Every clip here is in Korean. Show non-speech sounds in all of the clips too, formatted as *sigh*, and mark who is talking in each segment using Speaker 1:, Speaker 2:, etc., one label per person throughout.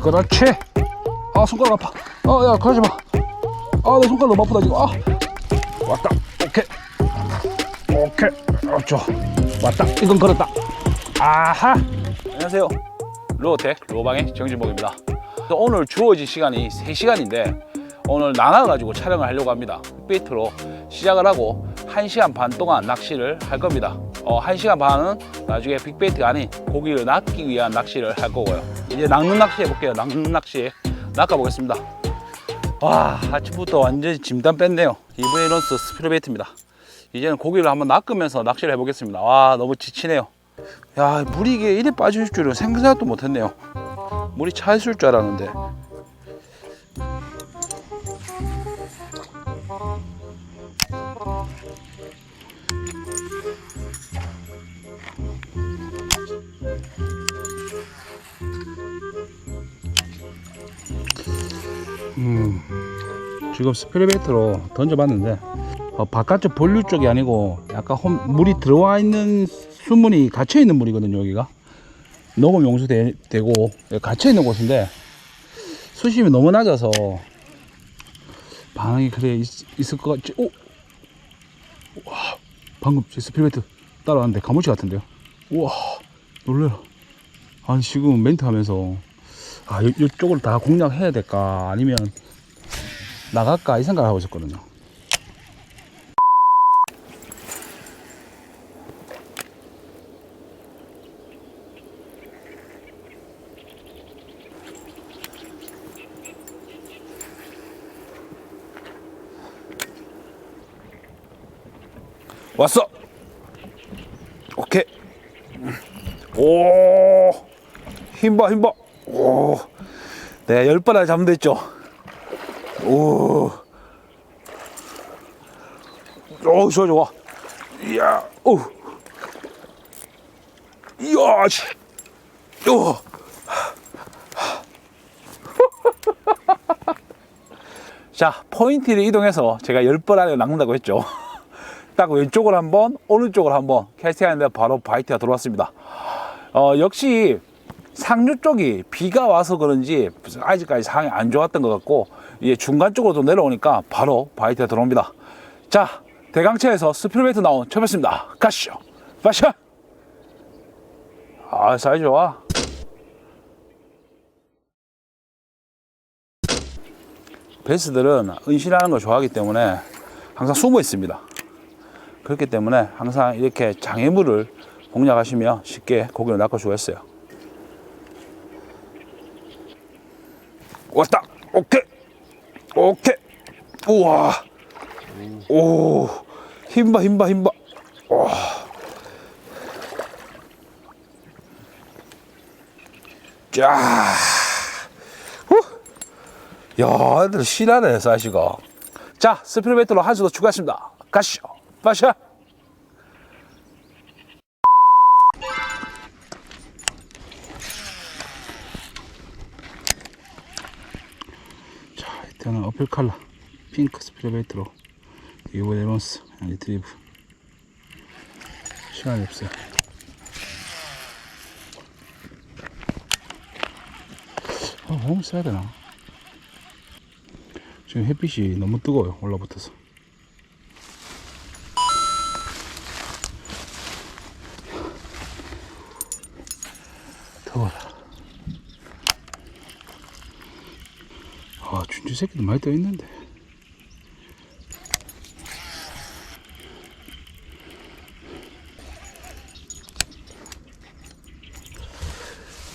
Speaker 1: 그렇지. 아, 손가락 아파. 아, 야, 가지 마. 아, 내 손가락 너무 아프다, 지금. 아. 왔다. 오케이. 오케이. 아, 좋아. 왔다. 이건 걸었다. 아하. 안녕하세요. 로어텍 로방의 정진복입니다. 오늘 주어진 시간이 3시간인데 오늘 나눠가지고 촬영을 하려고 합니다. 빅베이트로 시작을 하고 1시간 반 동안 낚시를 할 겁니다. 어, 1시간 반은 나중에 빅베이트가 아닌 고기를 낚기 위한 낚시를 할 거고요. 이제 낚는 낚시 해볼게요. 낚는 낚시 낚아보겠습니다. 와 아침부터 완전히 짐단 뺐네요. 이브이 런스 스피드베이트입니다. 이제는 고기를 한번 낚으면서 낚시를 해보겠습니다. 와 너무 지치네요. 야 물이 이게 이래 빠질 줄은 생각도 못했네요. 물이 차 있을 줄 알았는데. 음, 지금 스피드베이트로 던져봤는데 어, 바깥쪽 본류 쪽이 아니고 약간 홈- 물이 들어와 있는 수문이 갇혀 있는 물이거든요 여기가. 녹음 용수되고 갇혀 있는 곳인데 수심이 너무 낮아서 반응이 그래 있, 있을 것 같지 오! 와 방금 제 스피드베이트 따라왔는데 가무치 같은데요? 우와 놀래라. 아니 지금 멘트 하면서 아 요, 요쪽을 다 공략해야 될까? 아니면 나갈까? 이 생각을 하고 있었거든요. 왔어. 오케이. 오 힘봐 힘봐 오 내가 열 번을 잡으면 됐죠 오 오, 좋아, 좋아. 이야, 오. 이야, 씨. 오. *laughs* 자, 포인트를 이동해서 제가 열 번 안에 낚는다고 했죠. *laughs* 딱 왼쪽을 한 번, 오른쪽을 한번 캐스팅하는데 바로 바이트가 들어왔습니다. 어, 역시 상류 쪽이 비가 와서 그런지 아직까지 상황이 안 좋았던 것 같고 이제 중간 쪽으로 또 내려오니까 바로 바이트가 들어옵니다. 자, 대강체에서 스피드메이트 나온 첩했습니다. 가시죠. 파샤! 아, 사이즈 좋아. 베스들은 은신하는 걸 좋아하기 때문에 항상 숨어 있습니다. 그렇기 때문에 항상 이렇게 장애물을 공략하시면 쉽게 고기를 있어요. 왔다! 오케이! 오케이! 우와! 오! 힘봐, 힘봐, 힘봐! 와! 자! 후! 야, 애들 실하네, 사시가. 자, 스피드메이트로 한 수 더 추가했습니다. 가시죠. 빠샤! 어필 칼라 핑크 스피드베이트로 이거 레몬스 리트리브 시간이 없어요. 아, 너무 써야 되나? 지금 햇빛이 너무 뜨거워요. 올라붙어서. 더워라. 아, 준주 새끼도 많이 떠 있는데.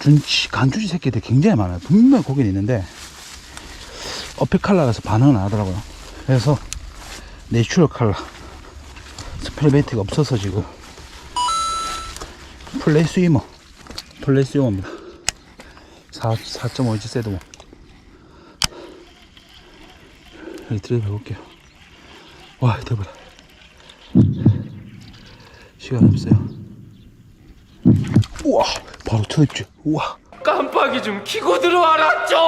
Speaker 1: 준치, 간주지 새끼들 굉장히 많아요. 분명 거긴 있는데, 어필 칼라라서 반응은 안 하더라고요. 그래서, 내추럴 칼라. 스펠베이트가 없어서 지금, 플레이 스위머. 플레이 스위머입니다. 4, 4.5인치 세드모. 리트리브 해볼게요. 와, 대박. 시간 없어요. 우와, 바로 터입죠. 우와.
Speaker 2: 깜빡이 좀 키고 들어와라 좀!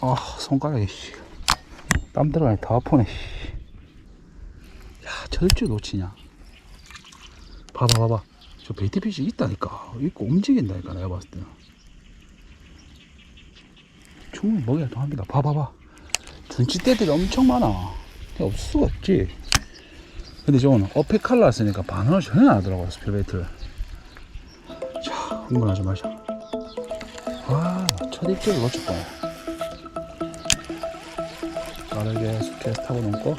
Speaker 1: 아, 손가락이, 씨. 땀 들어가니 다 아프네, 씨. 야, 절대 놓치냐. 봐봐, 봐봐. 저 베이트핏이 있다니까. 있고 움직인다니까, 내가 봤을 때는. 충분히 먹이 활동합니다. 봐봐봐. 둔치떼들이 엄청 많아. 없을 수가 없지. 근데 저거는 어필 칼라 쓰니까 반응을 전혀 안 하더라고요, 스피드베이트를. 자, 흥분하지 마자. 와, 첫 입질을 놓쳤다. 빠르게 스케스 타고 넘고,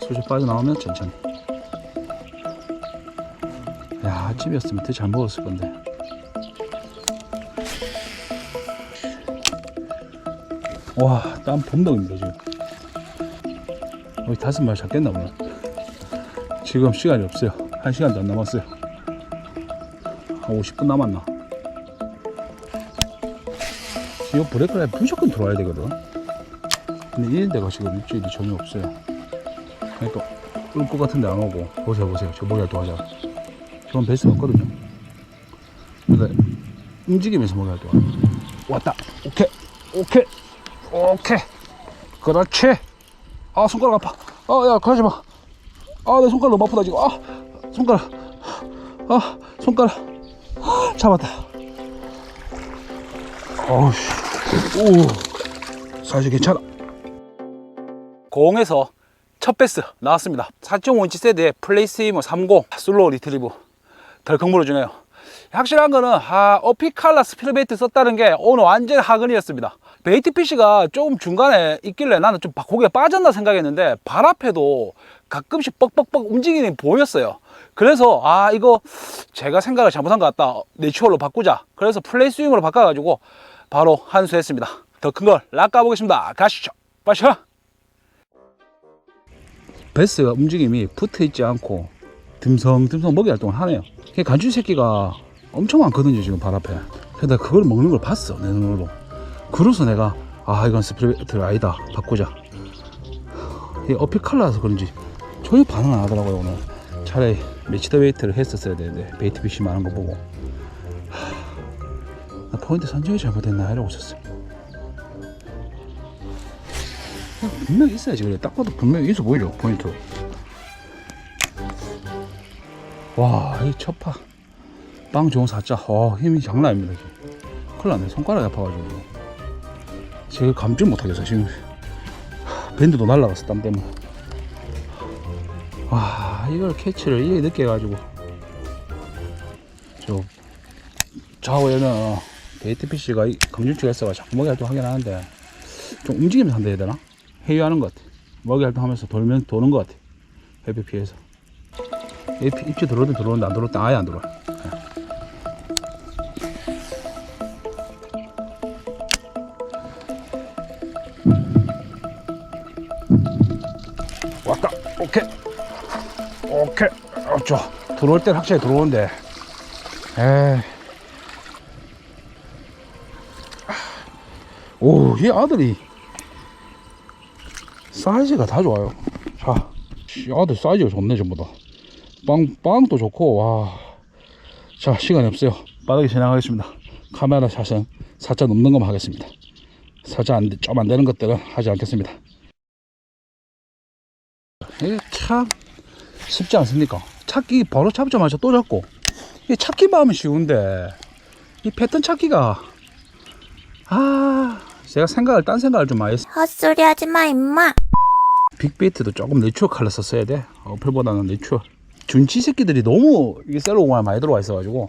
Speaker 1: 수지 빠져나오면 천천히. 야, 아침이었으면 더잘 먹었을 건데. 와, 땀 범벅입니다, 지금. 거의 다섯 마리 잡겠나, 오늘. 지금 시간이 없어요. 한 시간도 안 남았어요. 한 50분 남았나? 지금 브레이크라인 무조건 들어와야 되거든. 근데 이런 데가 지금 일주일이 전혀 없어요. 그러니까 올 것 같은데 안 오고. 보세요, 보세요. 저 먹이를 도와자. 저건 베이스 없거든요. 그러니까 움직이면서 먹여야 돼. 왔다. 오케이. 오케이. 오케이. 그렇지. 아, 손가락 아파. 아, 야, 그러지 마. 아, 내 손가락 너무 아프다, 지금. 아, 손가락. 아, 손가락. 잡았다. 어우씨. 오. 사실 괜찮아. 공에서 첫 베스 나왔습니다. 4.5인치 세대에 플레이스이머 30 슬로우 리트리브 덜컥 물어주네요. 확실한 거는 아, 어피칼라 스피드베이트 썼다는 게 오늘 완전 하근이었습니다. 베이트 피쉬가 조금 중간에 있길래 나는 좀 고개가 빠졌나 생각했는데 발 앞에도 가끔씩 뻑뻑뻑 움직이는 게 보였어요. 그래서 아 이거 제가 생각을 잘못한 것 같다. 내추럴로 바꾸자. 그래서 플레이 스윙으로 바꿔가지고 바로 한수했습니다. 더 큰 걸 낚아보겠습니다. 가시죠. 빠셔. 베스가 움직임이 붙어 있지 않고 듬성듬성 먹이 활동을 하네요. 이게 간줄 새끼가 엄청 많거든요 지금 발 앞에. 근데 그걸 먹는 걸 봤어 내 눈으로. 그래서 내가 아 이건 스프레이트 아니다 바꾸자. 이 어필 칼라서 그런지 전혀 반응 안 하더라고요 오늘. 차라리 매치더 베이트를 했었어야 되는데 베이트 피시 많은 거 보고 하, 나 포인트 선정이 잘못됐나 이러고 있었어. 분명히 있어야지 그래 딱 봐도 분명히 있어 보이죠 포인트 와 이 첫파 빵 좋은 사자 어 힘이 장난 아닙니다 지금 큰일 났네 손가락이 아파가지고 지금 감지 못하겠어 지금 하, 밴드도 날라갔어 땀 때문에 와 이걸 캐치를 이렇게 늦게 해가지고 저 좌우에는 베이트피쉬가 검준치가 있어가지고 자꾸 먹이 활동 하긴 하는데 좀 움직이면서 한다 해야 되나? 회유하는 것 같아. 먹이 활동 하면서 돌면 도는 것 같아. 회비 피해서. 입, 입지 들어오든 들어오는데 안 들어오든 아예 안 들어와. 왔다. 오케이. 오케이. 어, 좋아. 들어올 땐 확실히 들어오는데. 에이. 오, 이 아들이 사이즈가 다 좋아요. 자, 이 아들 사이즈가 좋네, 전부 다. 빵, 빵도 좋고, 와. 자, 시간이 없어요. 빠르게 진행하겠습니다. 카메라 샷은 4자 넘는 것만 하겠습니다. 4자 안, 좀 안 되는 것들은 하지 않겠습니다. 이게 참 쉽지 않습니까? 찾기 바로 잡자마자 또 잡고. 이 찾기만 하면 쉬운데, 이 패턴 찾기가, 아, 제가 생각을, 딴 생각을 좀 많이 했어요.
Speaker 3: 헛소리 하지 마, 임마.
Speaker 1: 빅베이트도 조금 내추럴 칼라 썼어야 돼. 어플보다는 내추럴. 준치 새끼들이 너무 이게 셀로공을 많이 들어와 있어가지고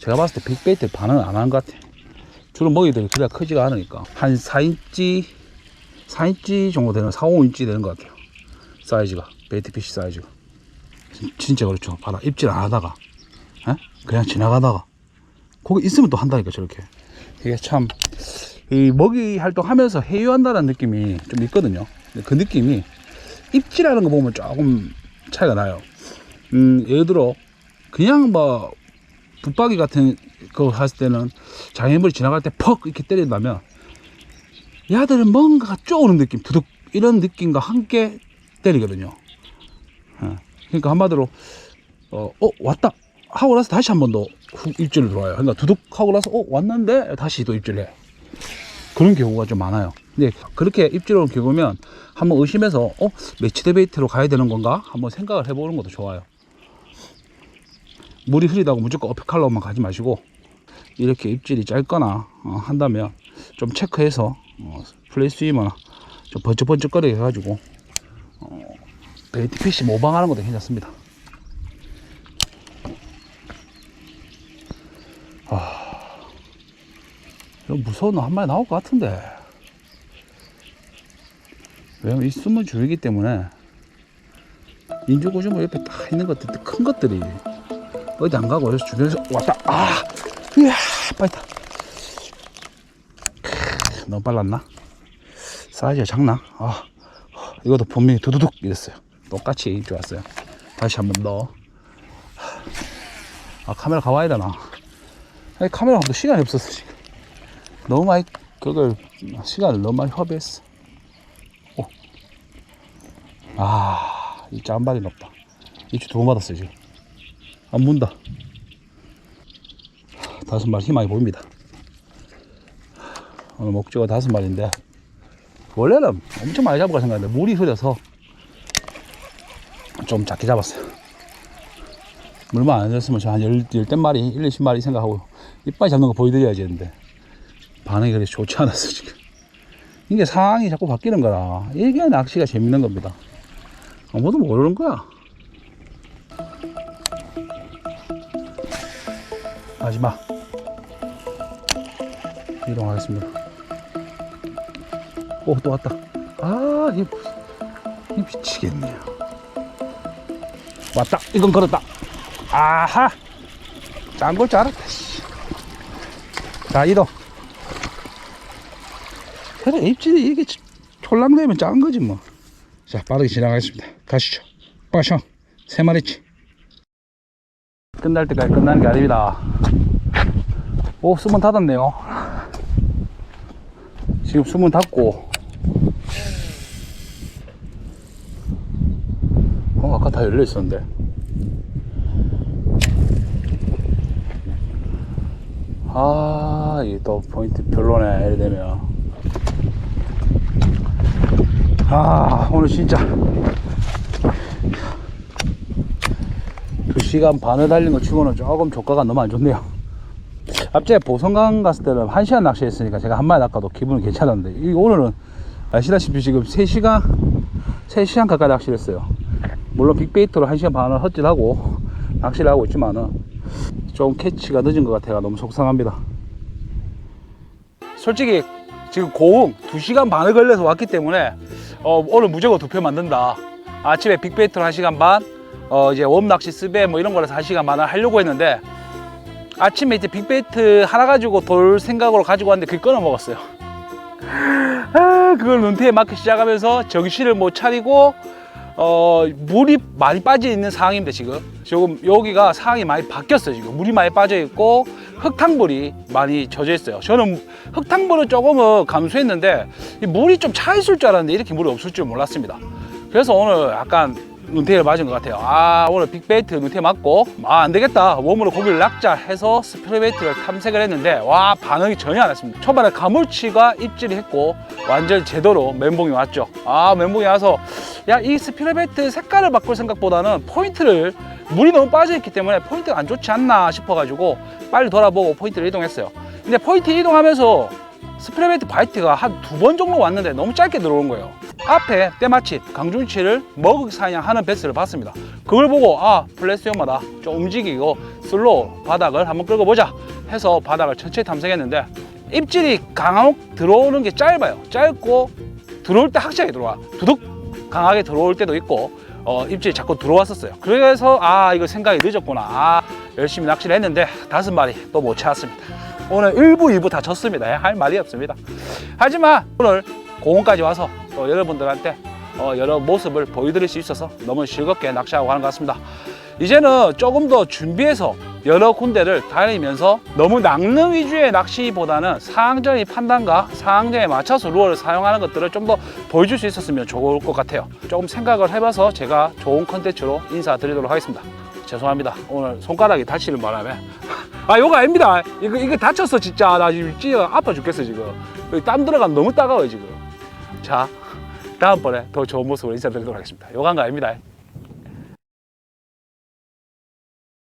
Speaker 1: 제가 봤을 때 빅베이트 반응을 안 하는 것 같아. 주로 먹이들이 그래야 크지가 않으니까 한 4인치 4인치 정도 되는 4, 5인치 되는 것 같아요. 사이즈가 베이트 피쉬 사이즈가 진- 진짜 그렇죠. 봐라 입질 안 하다가 에? 그냥 지나가다가 거기 있으면 또 한다니까 저렇게 이게 참 이 먹이 활동하면서 해유한다는 느낌이 좀 있거든요. 그 느낌이 입질하는 거 보면 조금 차이가 나요. 음, 예를 들어 그냥 뭐 붙박이 같은 거 했을 때는 장애물이 지나갈 때 퍽 이렇게 때린다면 야들은 뭔가가 쪼오는 느낌, 두둑 이런 느낌과 함께 때리거든요. 어, 그러니까 한마디로 어, 어 왔다 하고 나서 다시 한 번더훅 입질을 들어와요. 그러니까 두둑 하고 나서 어 왔는데 다시 또 입질해. 그런 경우가 좀 많아요. 근데 그렇게 입질을 겪으면 한번 의심해서 어 매치드 베이트로 가야 되는 건가 한번 생각을 해보는 것도 좋아요. 물이 흐리다고 무조건 어피칼로만 가지 마시고 이렇게 입질이 짧거나 어, 한다면 좀 체크해서 어, 플레이 스위머나 좀 번쩍번쩍거리게 해가지고 어, 베이티 피시 모방하는 것도 괜찮습니다. 아, 무서운 놈 한 마리 나올 것 같은데. 왜냐면 이 숨은 줄이기 때문에 인조고주모 옆에 딱 있는 것들 큰 것들이 어디 안 가고 그래서 주변에서 왔다. 아 이야 크, 너무 빨랐나? 사이즈가 작나? 아 이것도 분명히 두두둑 이랬어요. 똑같이 좋았어요. 다시 한번 더. 아 카메라 가봐야 되나? 아니 카메라 감도 시간이 없었어 지금. 너무 많이 그걸 시간을 너무 많이 허비했어. 오. 아, 이 짬발이 높다. 입주 두번 받았어요, 지금. 안 문다. 다섯 마리 희망이 보입니다. 오늘 목적어 다섯 마리인데, 원래는 엄청 많이 잡을까 생각했는데, 물이 흐려서 좀 작게 잡았어요. 물만 안 줬으면 저한 열, 열댓 마리, 일, 이십 마리 생각하고, 이빨 잡는 거 보여드려야지 했는데, 반응이 그렇게 좋지 않았어, 지금. 이게 상황이 자꾸 바뀌는 거라, 이게 낚시가 재밌는 겁니다. 아무도 모르는 거야. 마지막 이동하겠습니다. 오, 또 왔다. 아, 이, 이 미치겠네요. 왔다. 이건 걸었다. 아하. 짠걸 줄 알았다. 씨. 자, 이동. 그래, 입질이 이게 촐랑되면 짠 거지 뭐. 자 빠르게 지나가겠습니다 가시죠 빠샹 세 마리치 끝날 때까지 끝나는 게 아닙니다 오 수문 닫았네요. 지금 수문 닫고. 어 아까 다 열려 있었는데. 아 이게 또 포인트 별로네 이래 되면. 아 오늘 진짜. 2시간 반을 달린 거 치고는 조금 조가가 너무 안 좋네요 앞제 보성강 갔을 때는 1시간 낚시했으니까 제가 한 마리 낚아도 기분은 괜찮았는데 이 오늘은 아시다시피 지금 3시간 3시간 가까이 낚시를 했어요. 물론 빅베이터로 1시간 반을 헛질하고 낚시를 하고 있지만은 좀 캐치가 늦은 것 같아가 너무 속상합니다. 솔직히 지금 고흥 2시간 반을 걸려서 왔기 때문에 어, 오늘 무조건 두 표 만든다. 아침에 빅베이트로 1시간 반, 어, 이제 웜 낚시 스베 뭐 이런 거라서 1시간 반을 하려고 했는데 아침에 이제 빅베이트 하나 가지고 돌 생각으로 가지고 왔는데 그걸 끊어 먹었어요. 아, 그걸 눈태에 맞기 시작하면서 정신을 못 차리고 어, 물이 많이 빠져 있는 상황입니다, 지금. 지금 여기가 상황이 많이 바뀌었어요, 지금. 물이 많이 빠져 있고 흙탕물이 많이 젖어 있어요. 저는 흙탕물은 조금은 감수했는데 이 물이 좀 차 있을 줄 알았는데 이렇게 물이 없을 줄 몰랐습니다. 그래서 오늘 약간 눈태를 맞은 것 같아요. 아, 오늘 빅베이트 눈태 맞고, 아, 안 되겠다. 웜으로 고기를 낚자 해서 스프레베이트를 탐색을 했는데, 와, 반응이 전혀 안 했습니다. 초반에 가물치가 입질이 했고, 완전 제대로 멘붕이 왔죠. 아, 멘붕이 와서, 야, 이 스피레베이트 색깔을 바꿀 생각보다는 포인트를, 물이 너무 빠져있기 때문에 포인트가 안 좋지 않나 싶어가지고, 빨리 돌아보고 포인트를 이동했어요. 근데 포인트 이동하면서 스프레베이트 바이트가 한 두 번 정도 왔는데 너무 짧게 들어온 거예요. 앞에 때마침 강준치를 먹을 사냥하는 베스를 봤습니다. 그걸 보고 아 플레스용마다 좀 움직이고 슬로우 바닥을 한번 끌고 보자 해서 바닥을 천천히 탐색했는데 입질이 강하게 들어오는 게 짧아요. 짧고 들어올 때 확실하게 들어와. 두둑 강하게 들어올 때도 있고 어, 입질이 자꾸 들어왔었어요. 그래서 아 이거 생각이 늦었구나. 아, 열심히 낚시를 했는데 다섯 마리 또못 찾았습니다. 오늘 1부, 2부 다 졌습니다. 할 말이 없습니다. 하지만 오늘 공원까지 와서 또 여러분들한테 어, 여러 모습을 보여드릴 수 있어서 너무 즐겁게 낚시하고 가는 것 같습니다. 이제는 조금 더 준비해서 여러 군데를 다니면서 너무 낚는 위주의 낚시보다는 상황적인 판단과 상황에 맞춰서 루어를 사용하는 것들을 좀 더 보여줄 수 있었으면 좋을 것 같아요. 조금 생각을 해봐서 제가 좋은 컨텐츠로 인사드리도록 하겠습니다. 죄송합니다. 오늘 손가락이 다치는 바람에 *laughs* 아 요거 아닙니다. 이거 이거 다쳤어 진짜 나 지금 찌가 아파 죽겠어 지금. 땀 들어가면 너무 따가워요 지금. 자 다음번에 더 좋은 모습으로 인사드리도록 하겠습니다. 아닙니다.